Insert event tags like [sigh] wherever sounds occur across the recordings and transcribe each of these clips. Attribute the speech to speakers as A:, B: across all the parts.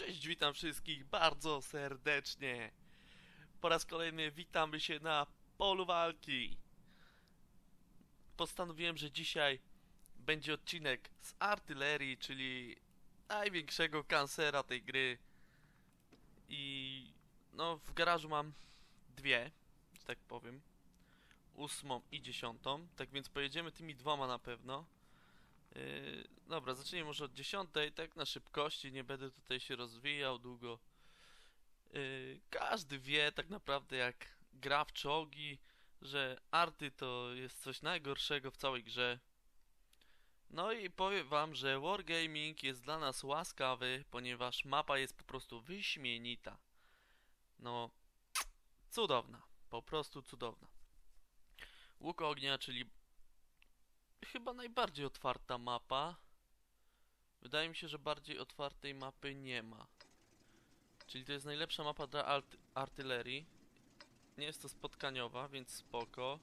A: Cześć, witam wszystkich bardzo serdecznie. Po raz kolejny witamy się na polu walki. Postanowiłem, że dzisiaj będzie odcinek z artylerii, czyli największego kancera tej gry. I no, w garażu mam dwie, że tak powiem. Ósmą i dziesiątą. Tak więc pojedziemy tymi dwoma na pewno. Yy, dobra, zacznijmy może od dziesiątej, tak na szybkości, nie będę tutaj się rozwijał długo. Yy, każdy wie tak naprawdę jak gra w czołgi, że arty to jest coś najgorszego w całej grze. No i powiem wam, że Wargaming jest dla nas łaskawy, ponieważ mapa jest po prostu wyśmienita. No, cudowna, po prostu cudowna. Łuk ognia, czyli chyba najbardziej otwarta mapa. Wydaje mi się, że bardziej otwartej mapy nie ma. Czyli to jest najlepsza mapa dla art artylerii. Nie jest to spotkaniowa, więc spoko.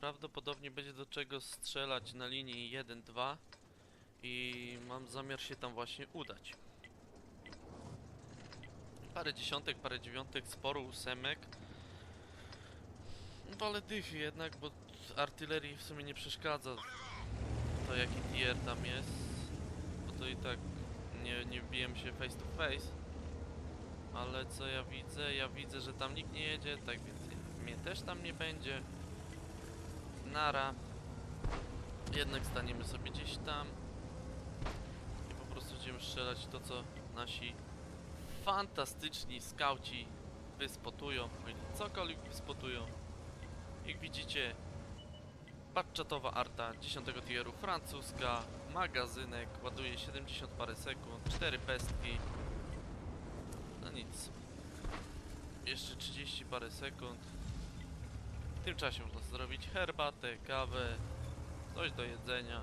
A: Prawdopodobnie będzie do czego strzelać na linii 1-2 i mam zamiar się tam właśnie udać. Parę dziesiątek, parę dziewiątek, sporo ósemek. Wolę dychy jednak, bo artylerii w sumie nie przeszkadza to jaki tier tam jest, bo to i tak nie, nie bijemy się face to face. Ale co ja widzę? Ja widzę, że tam nikt nie jedzie, tak więc mnie też tam nie będzie. Nara. Jednak staniemy sobie gdzieś tam i po prostu będziemy strzelać to, co nasi fantastyczni skauci wyspotują, o ile cokolwiek wyspotują. Jak widzicie, Batchatowa arta 10 tieru, francuska, magazynek, ładuje 70 parę sekund, 4 pestki. No nic. Jeszcze 30 parę sekund. W tym czasie można zrobić herbatę, kawę, coś do jedzenia.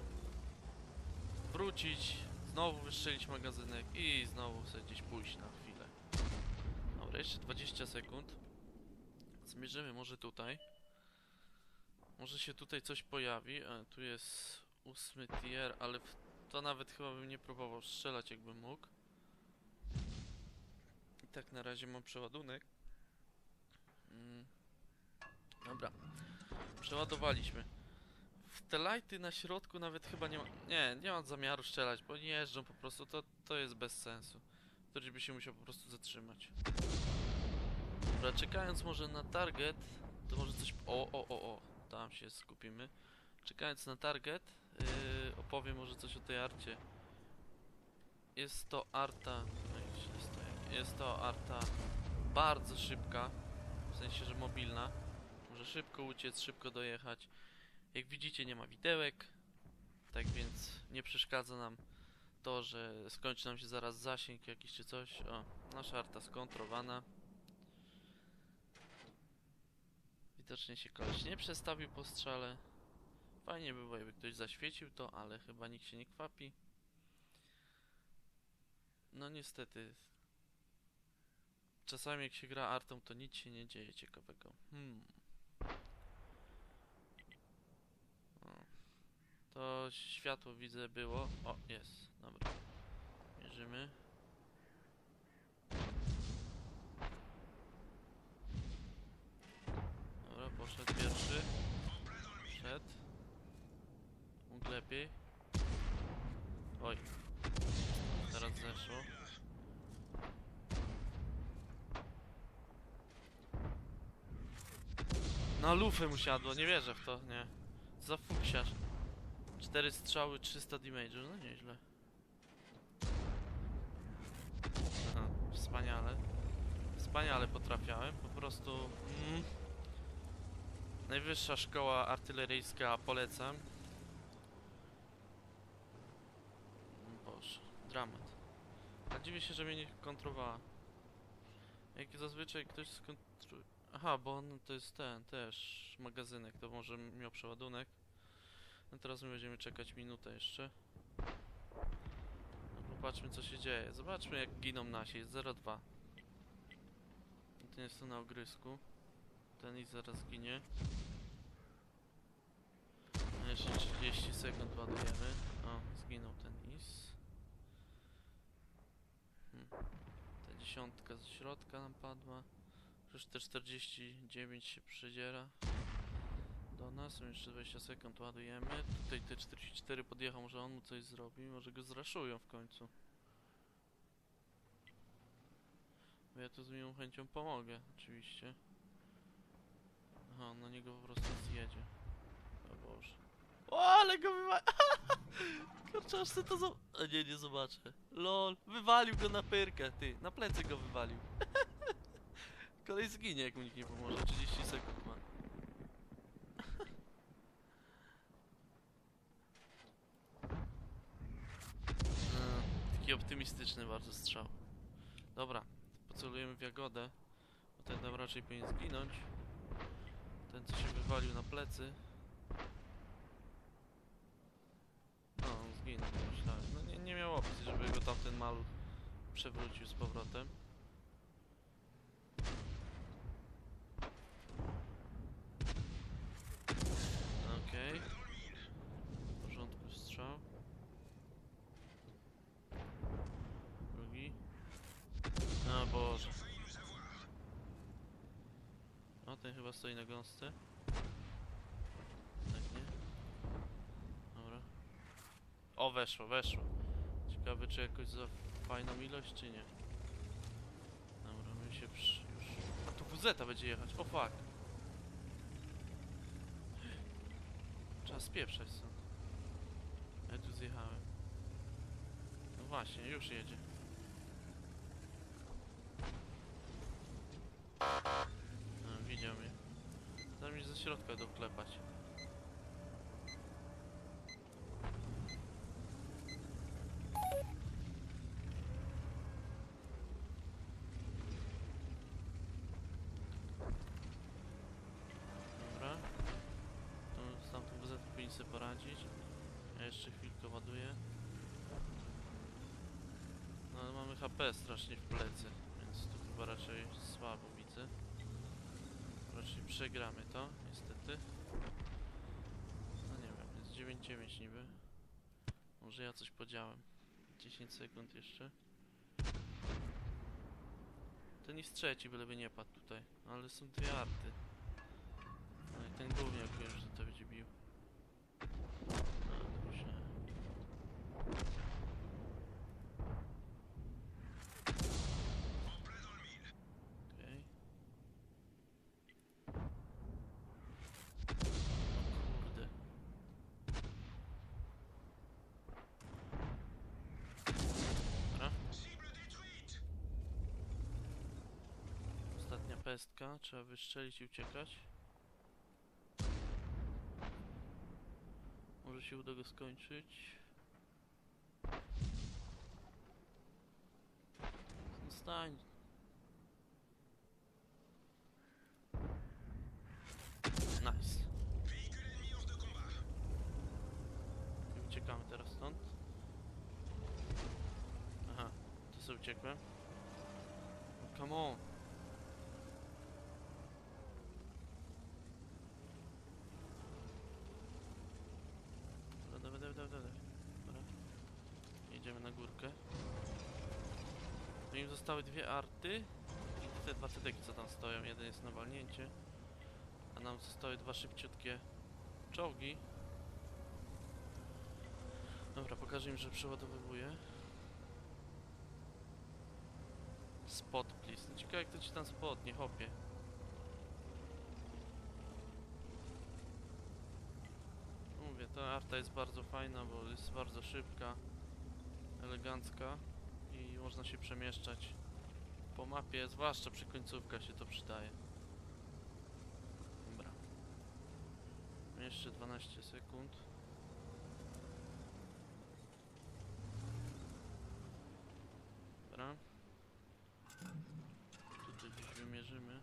A: Wrócić, znowu wystrzelić magazynek i znowu sobie gdzieś pójść na chwilę. Dobra, jeszcze 20 sekund. Zmierzymy może tutaj. Może się tutaj coś pojawi. E, tu jest ósmy tier, ale w to nawet chyba bym nie próbował strzelać jakbym mógł. I tak na razie mam przeładunek. Mm. Dobra. Przeładowaliśmy. W te lighty na środku nawet chyba nie ma... Nie, nie mam zamiaru strzelać, bo nie jeżdżą po prostu. To, to jest bez sensu. Ktoś by się musiał po prostu zatrzymać. Dobra, czekając może na target, to może coś... O, o, o, o tam się skupimy. Czekając na target, yy, opowiem może coś o tej arcie. Jest to arta. no i. Jest to arta bardzo szybka, w sensie, że mobilna. Może szybko uciec, szybko dojechać. Jak widzicie, nie ma widełek, tak więc nie przeszkadza nam to, że skończy nam się zaraz zasięg jakiś czy coś. O, nasza arta skontrowana. Widocznie się koleś nie przestawił po strzale. Fajnie by było, jakby ktoś zaświecił to, ale chyba nikt się nie kwapi. No niestety. Czasami jak się gra artą, to nic się nie dzieje ciekawego. Hmm. To światło widzę było. O, jest. Dobra. Mierzymy. Poszedł pierwszy. Szedł. Mógł lepiej. Oj. Teraz zeszło. Na lufę mu siadło, nie wierzę w to, nie. Za fuksiarz. Cztery strzały, 300 damage'u, no nieźle. Aha, wspaniale. Wspaniale potrafiałem, po prostu... Mm, Najwyższa szkoła artyleryjska, polecam. Boże, dramat. A dziwię się, że mnie nie kontrowała. Jak zazwyczaj ktoś skontruje... Aha, bo on to jest ten, też magazynek, to może miał przeładunek. No teraz my będziemy czekać minutę jeszcze. No, popatrzmy co się dzieje. Zobaczmy jak giną nasi, jest 0,2. Ten jest tu na ogrysku. Ten i zaraz ginie. Jeszcze 30 sekund ładujemy. O, zginął ten is. Hmm. Ta dziesiątka ze środka nam padła. Już te 49 się przedziera do nas. Jeszcze 20 sekund ładujemy. Tutaj te 44 podjechał, może on mu coś zrobi. Może go zraszują w końcu. Bo ja tu z miłą chęcią pomogę, oczywiście. Aha, na niego po prostu zjedzie. O Boże. O, ale go wywalił! [laughs] Kurczę, aż ty to nie, nie zobaczę. Lol, wywalił go na pyrkę, ty. Na plecy go wywalił. [laughs] Kolej zginie, jak mu nikt nie pomoże. 30 sekund ma. A, [laughs] Taki optymistyczny bardzo strzał. Dobra, pocelujemy w Jagodę. Bo ten tam raczej powinien zginąć. Ten, co się wywalił na plecy. No, on zginął, myślałem. No nie, nie miał opcji, żeby go tamten maluch przewrócił z powrotem. Okej. W porządku strzał. Drugi. O Boże. O, ten chyba stoi na gąsce. Tak nie? Dobra. O, weszło, weszło. Ciekawe, czy jakoś za fajną ilość, czy nie. Dobra, my się przy... już... A tu WZ będzie jechać, o fuck. Trzeba spieprzać stąd. Ja tu zjechałem. No właśnie, już jedzie. A, widział mnie. Dam mi ze środka doklepać. Dobra. Z tamtym WZ powinien sobie poradzić. Ja jeszcze chwilkę ładuję. No ale mamy HP strasznie w plecy, więc tu chyba raczej słabo Raczej przegramy to, niestety. No nie wiem, jest 9-9 niby. Może ja coś podziałem. 10 sekund jeszcze. Ten jest trzeci, byleby nie padł tutaj. No, ale są dwie arty. No i ten gówniak wiem, że to będzie bił. No, to myślałem. Okej. O kurde. Dobra. Ostatnia pestka, trzeba wystrzelić i uciekać. Może się uda go skończyć. Zostań. Nice. Uciekamy teraz stąd. Aha, to sobie uciekłem. Come on. Górkę. Im zostały dwie arty i te dwa cedeki co tam stoją. Jeden jest na walnięcie. A nam zostały dwa szybciutkie czołgi. Dobra, pokażę im, że przeładowywuję. Spot, please. No ciekawe, jak to ci tam spot, nie hopie. Mówię, ta arta jest bardzo fajna, bo jest bardzo szybka, elegancka i można się przemieszczać po mapie, zwłaszcza przy końcówkach się to przydaje. Dobra. Jeszcze 12 sekund. Dobra. Tutaj gdzieś wymierzymy.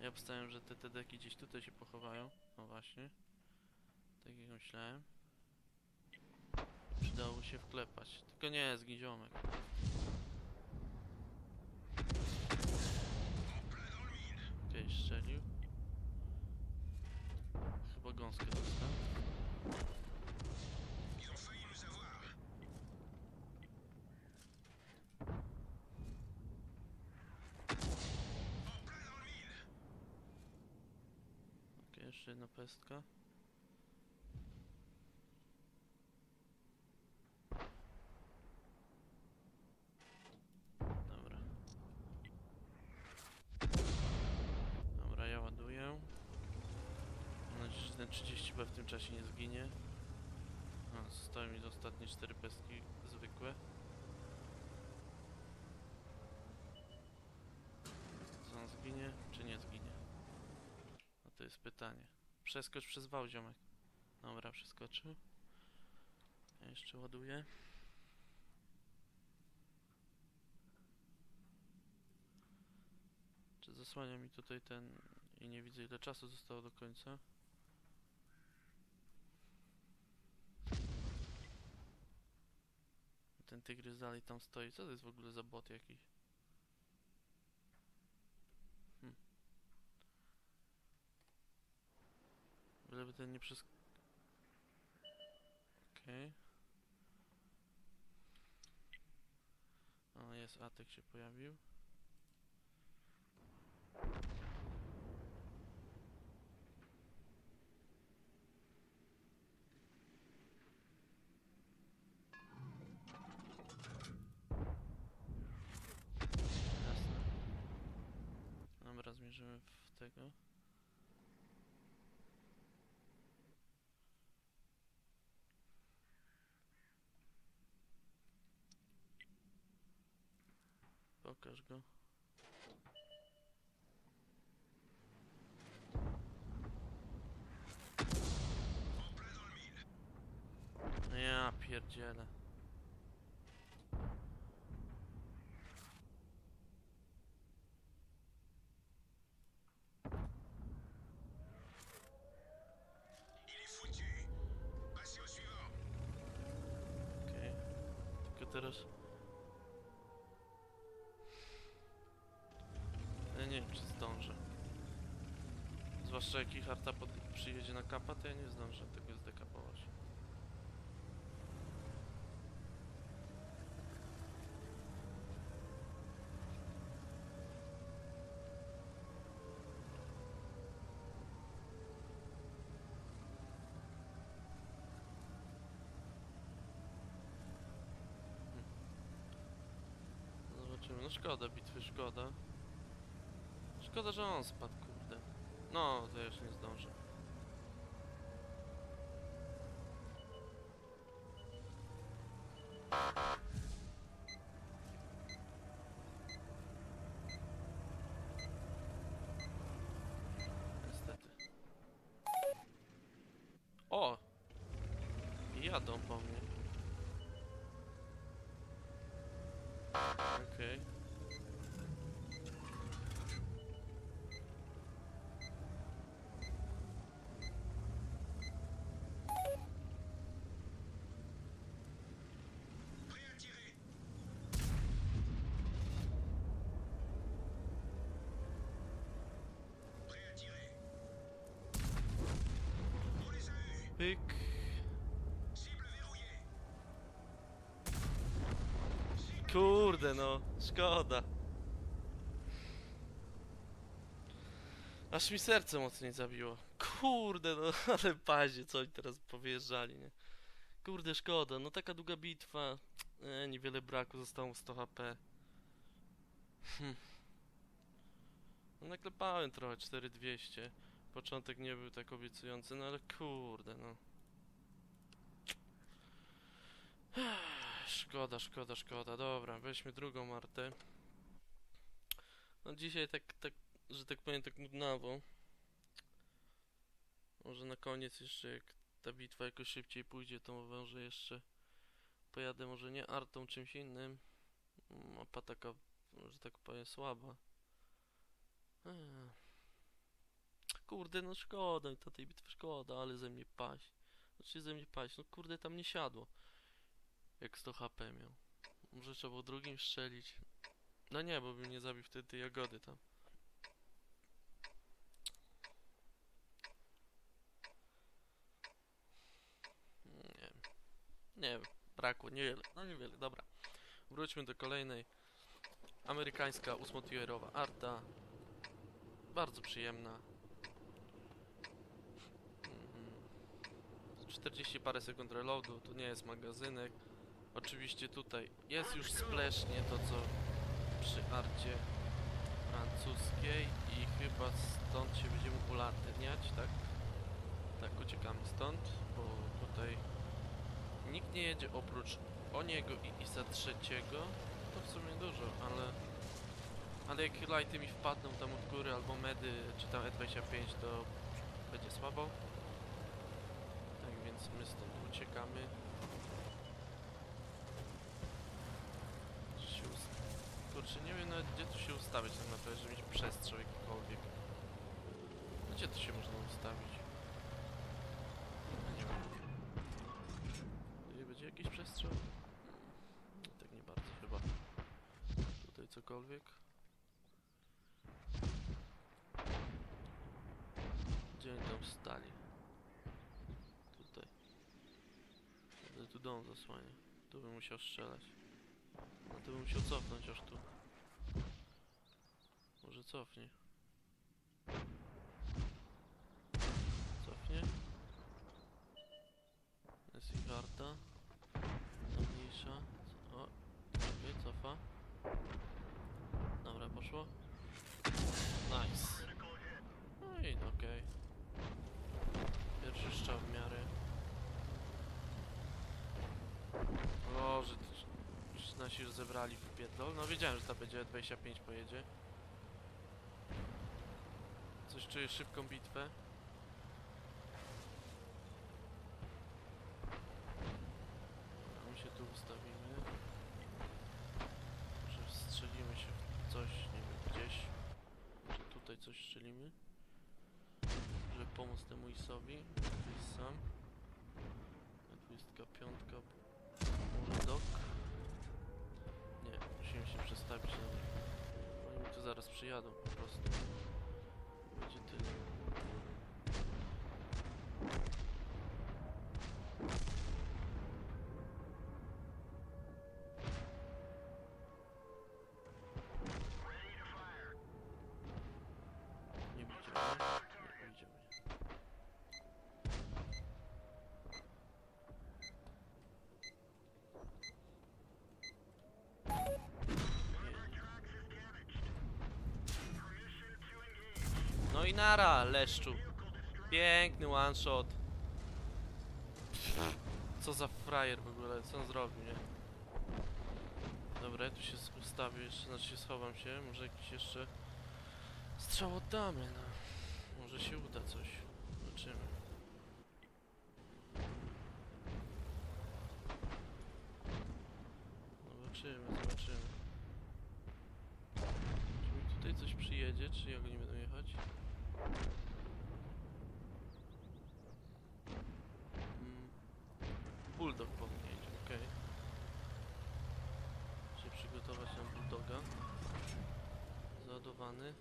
A: Ja obstawiam, że te TDki gdzieś tutaj się pochowają. No właśnie. Tak jak myślałem. Przydało się wklepać. Tylko nie, zgin ziomek. Okej, okay, strzelił. Chyba gąskę dostał. Okay, jeszcze jedna pestka. Ten 30B w tym czasie nie zginie. A, zostały mi ostatnie 4 pestki zwykłe. Co on zginie, czy nie zginie? No to jest pytanie. Przeskocz przez wał, ziomek. Dobra, przeskoczył. Ja jeszcze ładuję. Czy zasłania mi tutaj ten... i nie widzę ile czasu zostało do końca? Ten tygrys dalej tam stoi. Co to jest w ogóle za bot jakiś? Hmm. Byleby ten nie przez... Okej. O, jest Atek się pojawił. Jasne. Dobra, zmierzymy w tego. Pokaż go. Ja pierdzielę. Zwłaszcza jak harta pod... przyjedzie na kapa, to ja nie zdążę tego zdekapować. Zobaczymy. No szkoda bitwy, szkoda. Szkoda, że on spadł. No, to już nie zdążę. Niestety. O! Jadą po mnie. Pyk. Kurde no, szkoda. Aż mi serce mocniej zabiło. Kurde no, [laughs] ale bazie, co oni teraz powyjeżdżali, nie? Kurde, szkoda, no taka długa bitwa. E, niewiele braku, zostało mu 100 HP. Hm. No naklepałem trochę, 4200. Początek nie był tak obiecujący, no ale kurde, no. Szkoda, szkoda, szkoda. Dobra, weźmy drugą Martę. No dzisiaj tak, tak, że tak powiem, tak nudnawo. Może na koniec jeszcze, jak ta bitwa jakoś szybciej pójdzie, to może jeszcze pojadę może nie artą, czymś innym. Mapa taka, że tak powiem, słaba. Ech. Kurde, no szkoda mi to tej bitwy, szkoda, ale ze mnie paść. Znaczy ze mnie paść, no kurde, tam nie siadło. Jak 100 HP miał. Może trzeba było drugim strzelić. No nie, bo bym nie zabił wtedy jagody tam. Nie. Nie. Brakło, niewiele. No niewiele, dobra. Wróćmy do kolejnej. Amerykańska 8 arta. Bardzo przyjemna. 40 parę sekund reloadu, to nie jest magazynek. Oczywiście tutaj jest już splash, nie to co przy arcie francuskiej i chyba stąd się będziemy ulatniać, tak? Tak, uciekamy stąd, bo tutaj nikt nie jedzie oprócz Oniego i Isa trzeciego. To w sumie dużo, ale ale jak lighty mi wpadną tam od góry albo medy czy tam E25 to będzie słabo. Więc my stąd uciekamy. Kurczę, nie wiem nawet gdzie tu się ustawić tak naprawdę, żeby mieć przestrzał jakikolwiek. Gdzie tu się można ustawić? No nie wiem. Tu będzie jakiś przestrzał? No, tak nie bardzo chyba. Tutaj cokolwiek. Gdzie oni tam stali? Tutaj. Ale tu dom zasłania. Tu bym musiał strzelać. No to bym musiał cofnąć aż tu. Może cofnie. Cofnie. Jest warta. Ta mniejsza. O, okej, cofa. Dobra, poszło. Nice. No i okej. Pierwszy strzał w miarę. O, że to- że nasi już zebrali w pierdol. No wiedziałem, że ta będzie 25 pojedzie. Coś czuję szybką bitwę. A my się tu ustawimy. Może strzelimy się w coś, nie wiem, gdzieś. Może tutaj coś strzelimy. Żeby pomóc temu Isowi. Tu jest sam. 25. Może dok? Musimy się przestawić na nich. Oni mi tu zaraz przyjadą po prostu. Będzie tyle. Nara, leszczu. Piękny one shot. Co za frajer w ogóle, co on zrobił, nie? Dobra, ja tu się ustawię jeszcze, znaczy się schowam się, może jakiś jeszcze strzał oddamy, no. Może się uda coś. Zobaczymy. Zobaczymy, zobaczymy. Czy mi tutaj coś przyjedzie, czy jak oni będą jechać? Mm. Bulldog po mnie jedzie, okej. Się przygotować na bulldoga. Załadowany.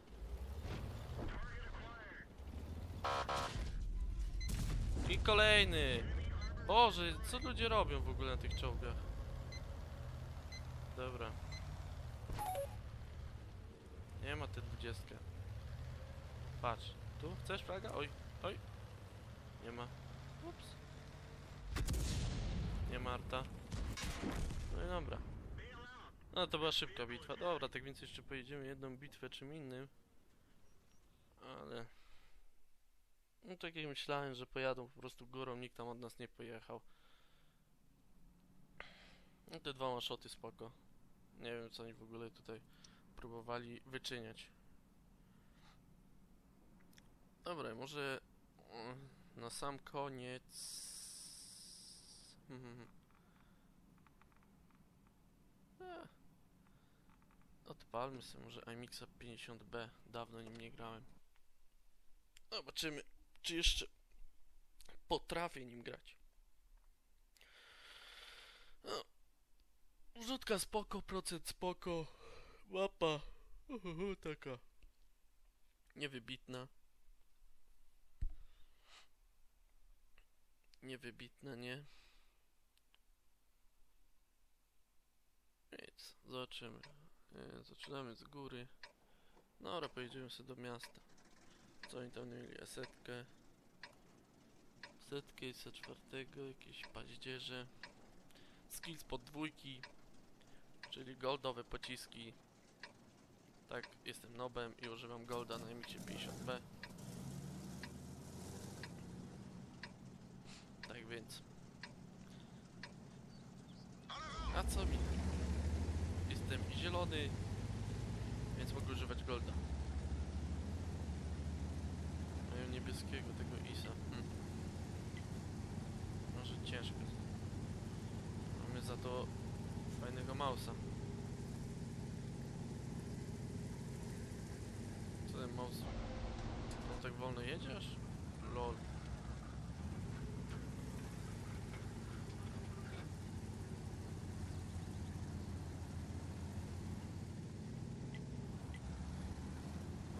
A: I kolejny! Boże, co ludzie robią w ogóle na tych czołgach? Dobra. Nie ma te 20. Patrz, tu chcesz flaga? Oj, oj. Nie ma. Ups. Nie ma Arta. No i dobra. No to była szybka bitwa. Dobra, tak więc jeszcze pojedziemy jedną bitwę czym innym. Ale... No tak jak myślałem, że pojadą po prostu górą, nikt tam od nas nie pojechał. No te dwa maszoty spoko. Nie wiem co oni w ogóle tutaj próbowali wyczyniać. Dobra, może mm, na sam koniec. Mhm. Eh. Odpalmy sobie może iMixa 50B. Dawno nim nie grałem. Zobaczymy, czy jeszcze potrafię nim grać. No. Wrzutka spoko, procent spoko. Mapa. Uhuhu, taka. Niewybitna. Niewybitna, nie? Nic, zobaczymy. Zaczynamy z góry. Dobra, pojedziemy sobie do miasta. Co oni tam mieli? Esetkę. setkę, z czwartego, jakieś paździerze. Skills pod dwójki, czyli goldowe pociski. Tak, jestem nobem i używam golda na emicie 50B. Tak więc. A co mi? Jestem zielony, więc mogę używać golda. Mają niebieskiego tego Isa. Hmm. Może ciężko. Mamy za to fajnego mausa. Co ten maus? On tak wolno jedziesz? Lol.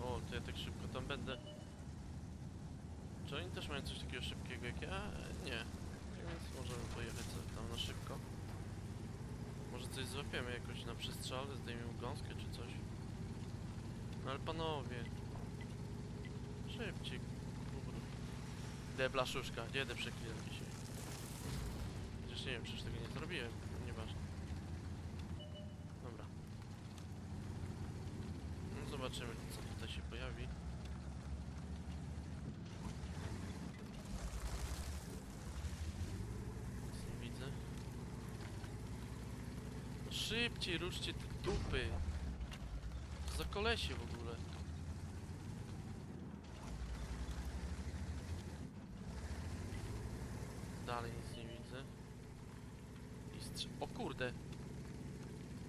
A: O, to ja tak szybko tam będę. Czy oni też mają coś takiego szybkiego jak ja? Nie. Więc możemy pojechać sobie tam na szybko. Może coś złapiemy jakoś na przestrzale, zdejmiemy gąskę czy coś. No ale panowie. Szybciej. Kurde. De blaszuszka, gdzie de przeklinam dzisiaj? Przecież nie wiem, przecież tego nie zrobiłem. Nieważne. Dobra. No zobaczymy co tutaj się pojawi. Nic nie widzę. No szybciej ruszcie te dupy. Co za kolesie w ogóle. Dalej nic nie widzę. I o kurde.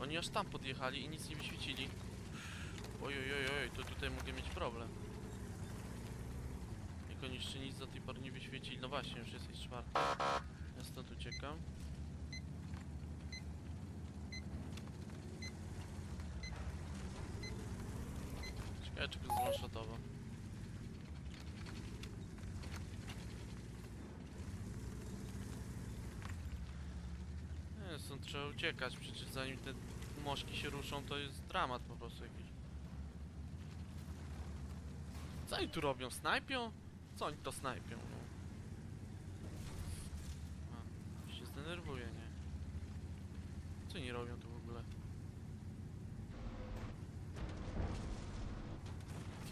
A: Oni aż tam podjechali i nic nie wyświecili. Oj, oj, oj, oj, to tutaj mogę mieć problem. Jak oni jeszcze nic do tej pory nie wyświecili. No właśnie, już jesteś czwarty. Ja stąd uciekam. Czy go zwanshotowo. Nie, stąd trzeba uciekać, przecież zanim te moszki się ruszą, to jest dramat po prostu jakiś. Co oni tu robią? Snajpią? Co oni to snajpią? No? A, się zdenerwuję, nie? Co oni robią tu w ogóle?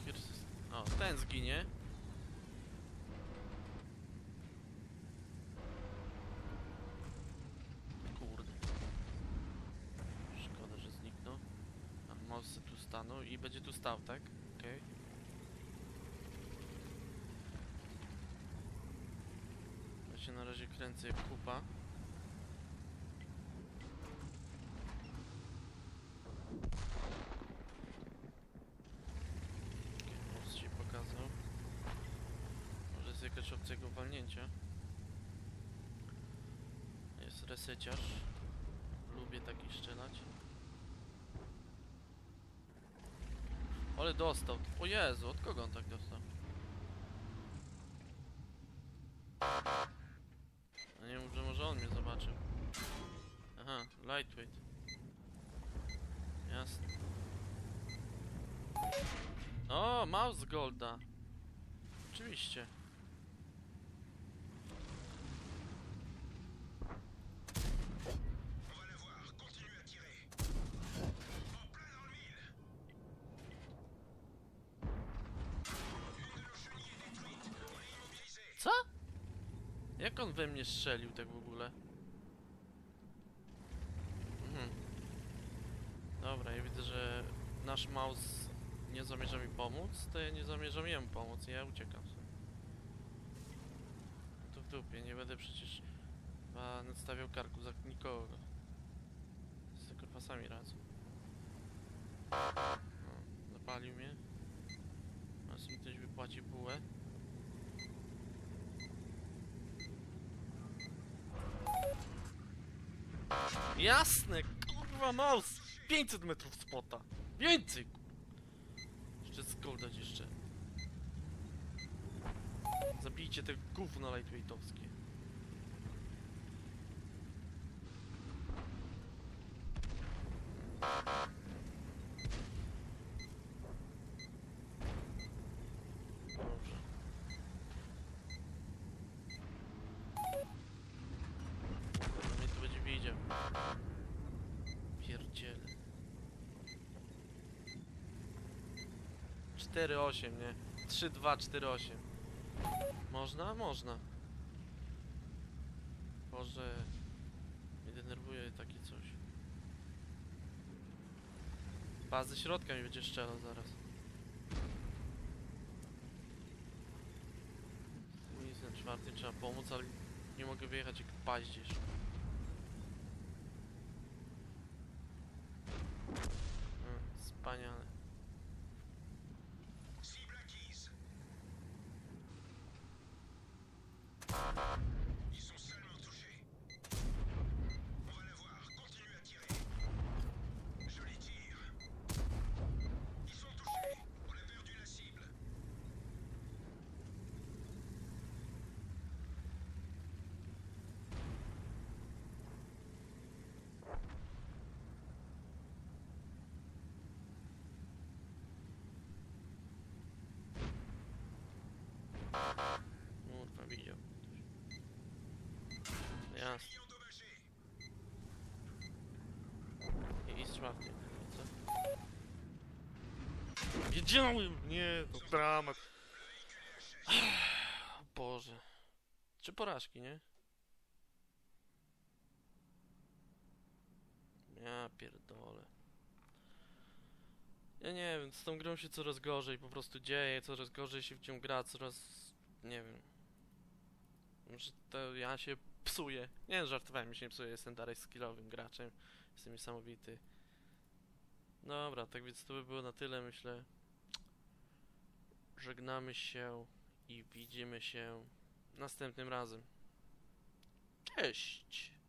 A: Kirsys- O, ten zginie. Kurde. Szkoda, że zniknął. A stanął i będzie tu stał, tak? Okej. Ja się na razie kręcę jak kupa. Most się pokazał. Może jest jakaś opcja jego walnięcia. Jest reseciarz. Lubię taki strzelać. Ale dostał. O Jezu, od kogo on tak dostał? No nie mów, że może on mnie zobaczył. Aha, lightweight. Jasne. O, mouse golda. Oczywiście. Jak on we mnie strzelił tak w ogóle? Mhm. Dobra, ja widzę, że nasz mouse nie zamierza mi pomóc, to ja nie zamierzam jemu pomóc ja uciekam sobie. To w dupie, nie będę przecież chyba nadstawiał karku za nikogo. Z kurwa sami radzą. No, zapalił mnie. Teraz mi ktoś wypłaci bułę. Jasne, kurwa mouse! 500 metrów spota! Więcej! Jeszcze skoldać jeszcze. Zabijcie te gówno lightweightowskie. 4-8, nie? 3-2-4-8. Można? Można. Boże. Mnie denerwuje takie coś. Pas ze środka mi będzie strzelał zaraz. Nic na czwartym trzeba pomóc, ale nie mogę wyjechać jak paździerz. I z czwartym. Co? Wiedziałem! Nie, to dramat. Boże. Trzy porażki, nie? Ja pierdolę. Ja nie wiem, z tą grą się coraz gorzej po prostu dzieje, coraz gorzej się w nią gra, coraz... nie wiem. Może to ja się psuję. Nie, żartowałem, mi się nie psuję, jestem dalej skillowym graczem. Jestem niesamowity. Dobra, tak więc to by było na tyle, myślę. Żegnamy się i widzimy się następnym razem. Cześć!